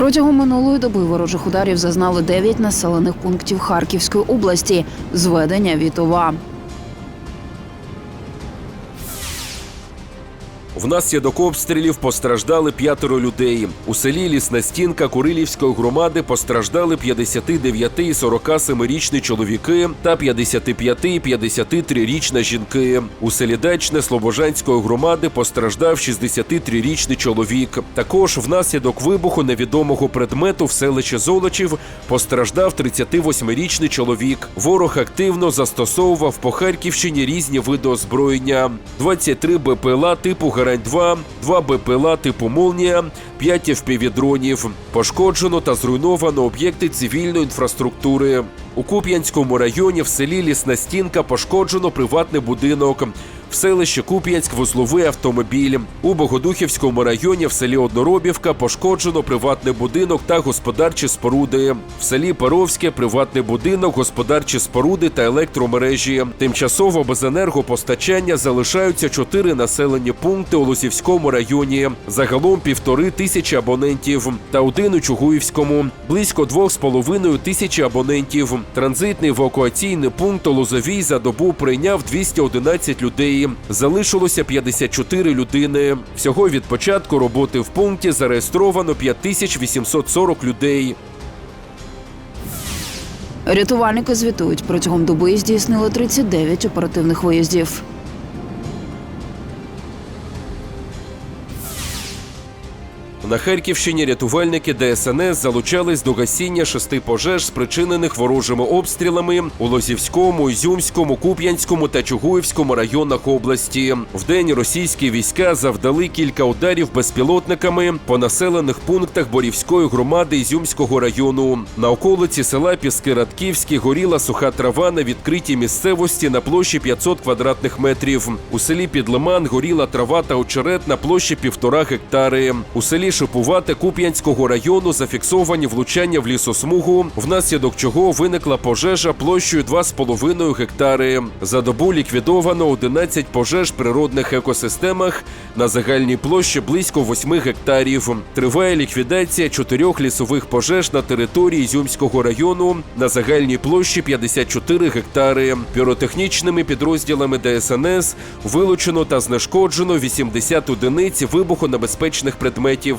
Протягом минулої доби ворожих ударів зазнали 9 населених пунктів Харківської області. Зведення Вітова. Внаслідок обстрілів постраждали п'ятеро людей. У селі Лісна стінка Курилівської громади постраждали 59 і 47-річні чоловіки та 55 і 53-річна жінки. У селі Дачне Слобожанської громади постраждав 63-річний чоловік. Також внаслідок вибуху невідомого предмету в селищі Золочів постраждав 38-річний чоловік. Ворог активно застосовував по Харківщині різні види озброєння: 23 БПЛА типу Гарань-2, 2 БПЛА типу Молнія, 5 FPV-дронів. Пошкоджено та зруйновано об'єкти цивільної інфраструктури. У Куп'янському районі в селі Лісна Стінка пошкоджено приватний будинок. В селищі Куп'янськ вузловий автомобіль. У Богодухівському районі в селі Одноробівка пошкоджено приватний будинок та господарчі споруди. В селі Перовське приватний будинок, господарчі споруди та електромережі. Тимчасово без енергопостачання залишаються чотири населені пункти у Лосівському районі. Загалом півтори тисячі абонентів. Та один у Чугуївському. Близько двох з половиною тисячі абонентів. Транзитний евакуаційний пункт у Лозовій за добу прийняв 211 людей. Залишилося 54 людини. Всього від початку роботи в пункті зареєстровано 5840 людей. Рятувальники звітують, протягом доби здійснили 39 оперативних виїздів. На Харківщині рятувальники ДСНС залучались до гасіння шести пожеж, спричинених ворожими обстрілами у Лозівському, Ізюмському, Куп'янському та Чугуївському районах області. Вдень російські війська завдали кілька ударів безпілотниками по населених пунктах Борівської громади Ізюмського району. На околиці села Піски Радківські горіла суха трава на відкритій місцевості на площі 500 квадратних метрів. У селі Підлиман горіла трава та очерет на площі півтора гектари. У селі Шипувате Куп'янського району зафіксовані влучання в лісосмугу, внаслідок чого виникла пожежа площею 2,5 гектари. За добу ліквідовано 11 пожеж природних екосистемах на загальній площі близько 8 гектарів. Триває ліквідація чотирьох лісових пожеж на території Ізюмського району на загальній площі 54 гектари. Піротехнічними підрозділами ДСНС вилучено та знешкоджено 80 одиниць вибухонебезпечних предметів.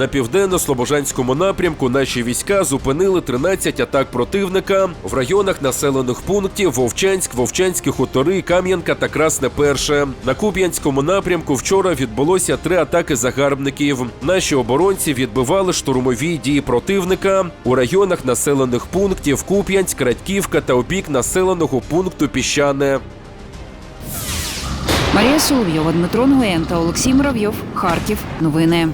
На південно-слобожанському напрямку наші війська зупинили 13 атак противника в районах населених пунктів Вовчанськ, Вовчанські хутори, Кам'янка та Красне Перше. На Куп'янському напрямку вчора відбулося три атаки загарбників. Наші оборонці відбивали штурмові дії противника у районах населених пунктів Куп'янськ, Радьківка та обік населеного пункту Піщане. Марія Соловйова, Дмитро Нгоєн та Олексій Муравйов. Харків. Новини.